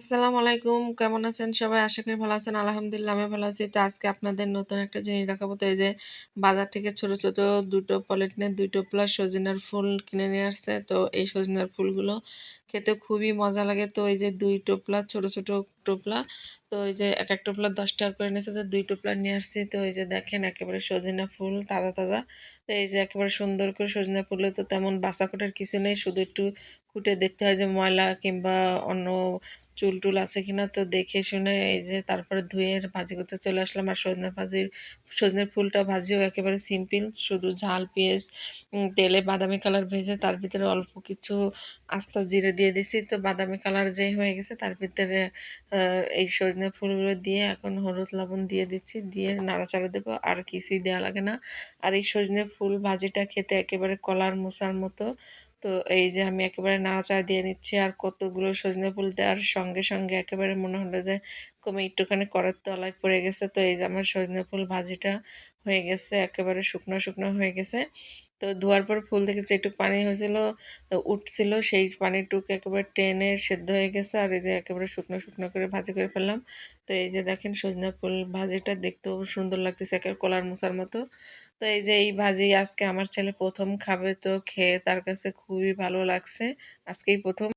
আসসালামু আলাইকুম। কেমন আছেন সবাই? আশা করি ভালো আছেন। আলহামদুলিল্লাহ আমি ভালো আছি। তো আজকে আপনাদের নতুন একটা জিনিস দেখাবো। তো এই যে বাজার থেকে ছোট, ছোট ২ টো পলিথিনের ২ টোপলা সজিনার ফুল কিনে নিয়ে আসছে। তো এই সজিনার ফুলগুলো খেতে খুবই মজা লাগে। তো এই যে দুই টোপলা ছোট, ছোট টোপলা। তো ওই যে এক, এক টোপলা ৳১০ করে নিয়েছে। তো দুই টোপলা নিয়ে আসছি। তো এই যে দেখেন একেবারে সজিনা ফুল তাজা, তাজা। তো এই যে একেবারে সুন্দর করে সজনা ফুলে তো তেমন বাছাকোটার কিছু নেই। শুধু একটু খুঁটে দেখতে হয় যে ময়লা কিংবা অন্য চুল-টুল আছে কিনা তো দেখে শুনে এই যে তারপরে ধুয়ে ভাজি করতে চলে আসলাম। আর সজনে ভাজির সজনের ফুলটা ভাজিও একেবারে সিম্পল। শুধু ঝাল, পেঁয়াজ, তেলে বাদামি কালার ভেজে তার ভিতরে অল্প কিছু আস্ত জিরে দিয়ে দিছি। তো বাদামি কালার যেই হয়ে গেছে তার ভিতরে এই সজনে ফুলগুলো দিয়ে এখন হলুদ লবণ দিয়ে দিচ্ছি। দিয়ে নাড়াচাড়া দেবো। আর কিছুই দেওয়া লাগে না। আর এই সজনে ফুল ভাজিটা খেতে একেবারে কলার মোচার মতো। তো এই যে আমি একেবারে নাড়াচাড়া দিয়ে নিচ্ছি। আর কতগুলো সজনে ফুল দেওয়ার সঙ্গে, সঙ্গে একেবারে মনে হলো যে কমে একটুখানি কড়ার তলায় পড়ে গেছে। তো এই যে আমার সজনে ফুল ভাজিটা হয়ে গেছে। একেবারে শুকনো, শুকনো হয়ে গেছে। তো ধোয়ার পর ফুল থেকে যেটুক পানি হয়েছিল উঠছিল সেই পানিটুকু একেবারে টেনে সেদ্ধ হয়ে গেছে। আর এই যে একেবারে শুকনো, শুকনো করে ভাজি করে ফেললাম। তো এই যে দেখেন সজনে ফুল ভাজিটা দেখতেও সুন্দর লাগতেছে একেবারে কলার মোচার মতো। তো এই যে, এই ভাজি আজকে আমার ছেলে প্রথম খাবে তো খেয়ে তার কাছে খুবই ভালো লাগছে। আজকেই ১ম